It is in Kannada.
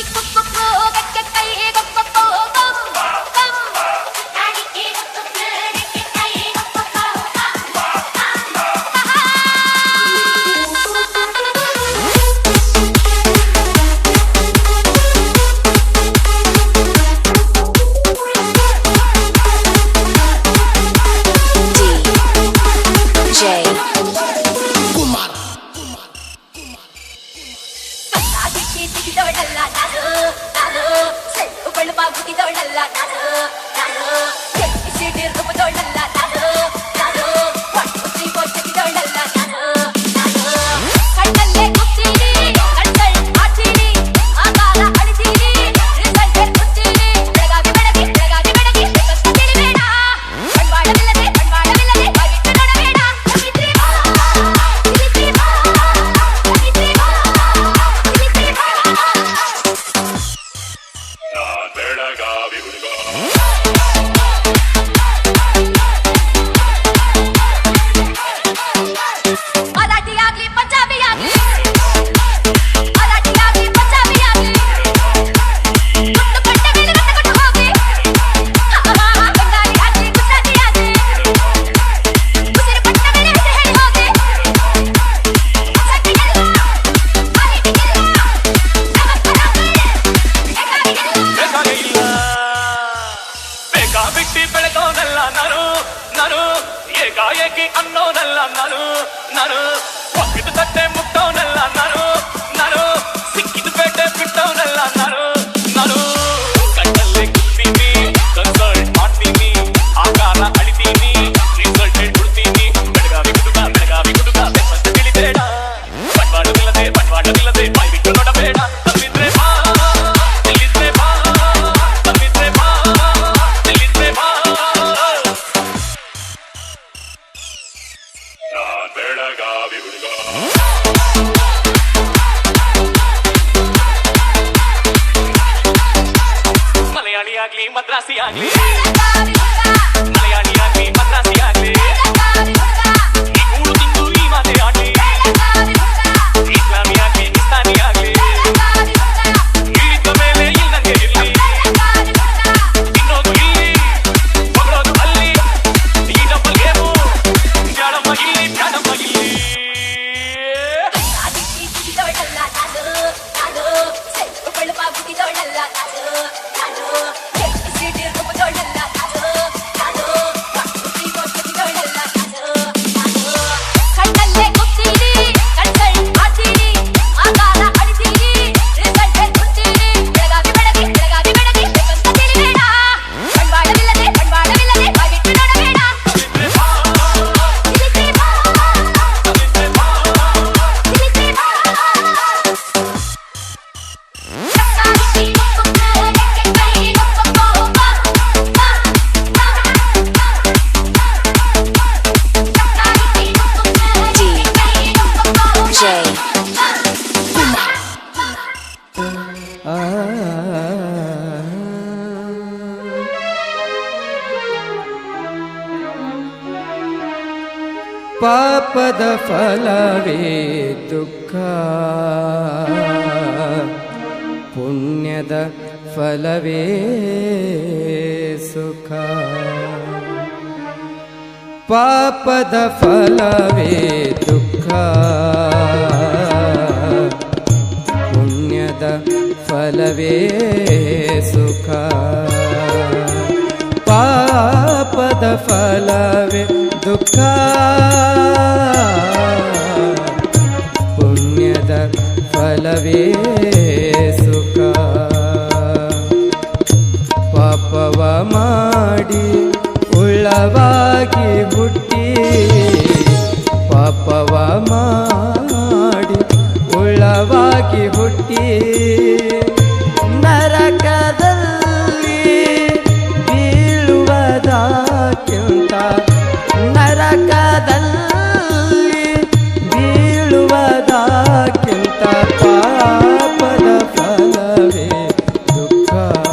กิ๊กกุ๊กกุ๊กกุ๊กกิ๊กกิ๊กกิ๊กกุ๊ก ಹುಡುಗಿ ಸಿಕ್ಕಿದವಳಲ್ಲ ನಾನು ನಾನು ಸಣ್ಣ ಬಳುವ ಹುಟ್ಟಿದವಳಲ್ಲ ನಾನು ನಾನು ಸಿಡಿರ್ ರೂಪದವಳಲ್ಲ ಗಾಯಕಿ ಅನ್ನೋ ನಲ್ಲ ನಾನು ನಾನು ಒಕ್ಕದ ತಟ್ಟೆ ಮಲಯಾಳಿ ಆಗ್ಲಿ ಮದ್ರಾಸಿ ಆಗ್ಲಿ ಪಾಪದ ಫಲವೇ ದುಃಖ. ಪುಣ್ಯದ ಫಲವೇ ಸುಖ. ಪಾಪದ ಫಲವೇ ದುಃಖ. ಪುಣ್ಯದ ಫಲವೇ ಸುಖ. ಪಾಪದ ಫಲವೇ दुखा বাবা